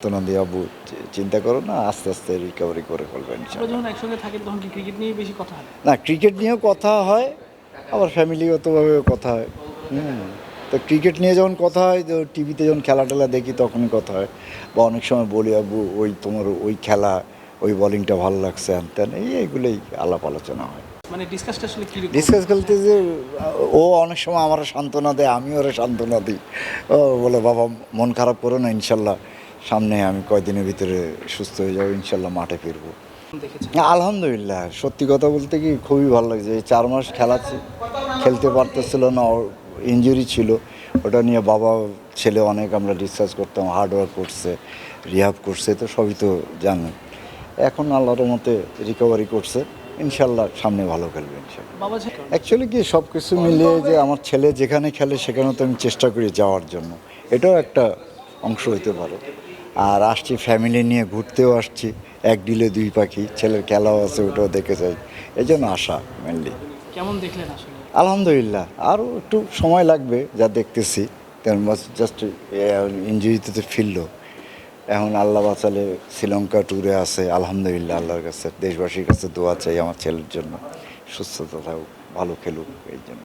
দিয়ে চিন্তা করো না আস্তে আস্তে রিকভারি করে ফেলবেন যখন একসঙ্গে থাকেন তখন কি ক্রিকেট নিয়ে বেশি কথা হয়? না ক্রিকেট নিয়েও কথা হয় আবার ফ্যামিলিগতভাবেও কথা হয়। হুম তো ক্রিকেট নিয়ে যখন কথা হয় তো টিভিতে যখন খেলা টেলা দেখি তখনই কথা হয়। বা অনেক সময় বলি আব্বু ওই তোমার ওই খেলা ওই বলিংটা ভালো লাগছে হ্যান এই এইগুলোই আলাপ আলোচনা হয়। মানে ডিসকাসটা আসলে কি ডিসকাস খেলতে যে ও অনেক সময় আমার সান্ত্বনা দেয় আমি ওরা সান্ত্বনা দিই। ও বলে বাবা মন খারাপ করো না ইনশাল্লাহ সামনে আমি কয়দিনের ভিতরে সুস্থ হয়ে যাব ইনশাল্লাহ মাঠে ফিরবো। আলহামদুলিল্লাহ সত্যি কথা বলতে কি খুবই ভালো লাগছে। এই চার মাস খেলা ছি- খেলতে পারতেছিল না ইঞ্জুরি ছিল। ওটা নিয়ে বাবা ছেলে অনেক আমরা ডিসকাস করতাম হার্ডওয়ার্ক করছে রিহাব করছে তো সবই তো জানেন। এখন আল্লাহর মতে রিকভারি করছে ইনশাল্লাহ সামনে ভালো খেলবে ইনশাল্লাহ। অ্যাকচুয়ালি কি সব কিছু মিলিয়ে যে আমার ছেলে যেখানে খেলে সেখানে তো আমি চেষ্টা করি যাওয়ার জন্য। এটাও একটা অংশ হইতে পারে। আর আসছি ফ্যামিলি নিয়ে ঘুরতেও আসছি। এক ডিলে দুই পাখি ছেলের খেলাও আছে ওটাও দেখে যাই। এই জন্য আসা মেনলি কেমন দেখলেন আসলে? আলহামদুলিল্লাহ। আরও একটু সময় লাগবে যা দেখতেছি। জাস্ট ইঞ্জুরিতে তো ফিরলো এখন আল্লাহ বাঁচালে শ্রীলঙ্কা ট্যুরে আছে। আলহামদুলিল্লাহ আল্লাহর কাছে দেশবাসীর কাছে দোয়া চাই আমার ছেলের জন্য। সুস্থতা থাকুক ভালো খেলুক এই জন্য।